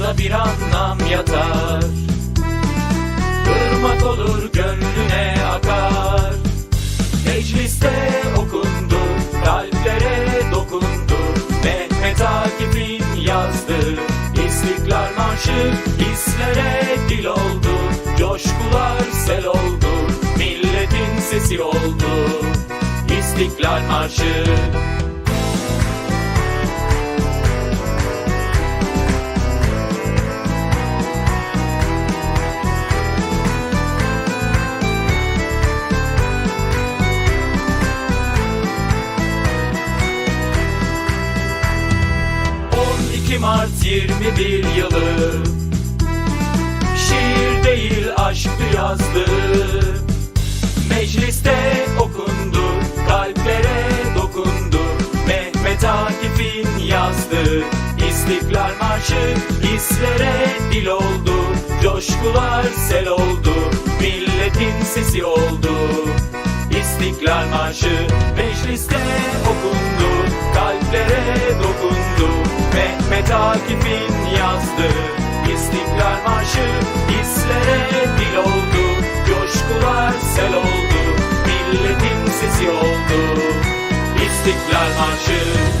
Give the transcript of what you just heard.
da bir anlam yatar. Irmak olur gönlüne akar. Mecliste okundu, kalplere dokundu. Mehmet Akif'in yazdı İstiklal Marşı hislere dil oldu. Coşkular sel oldu, milletin sesi oldu. İstiklal Marşı 12 Mart 21 yılı. Şiir değil aşktı yazdı. Mecliste okundu Kalplere dokundu. Mehmet Akif'in yazdığı İstiklal Marşı hislere dil oldu. Coşkular sel oldu Milletin sesi oldu. İstiklal Marşı mecliste okundu Kalplere oldu Milletin sesi oldu İstiklal Marşı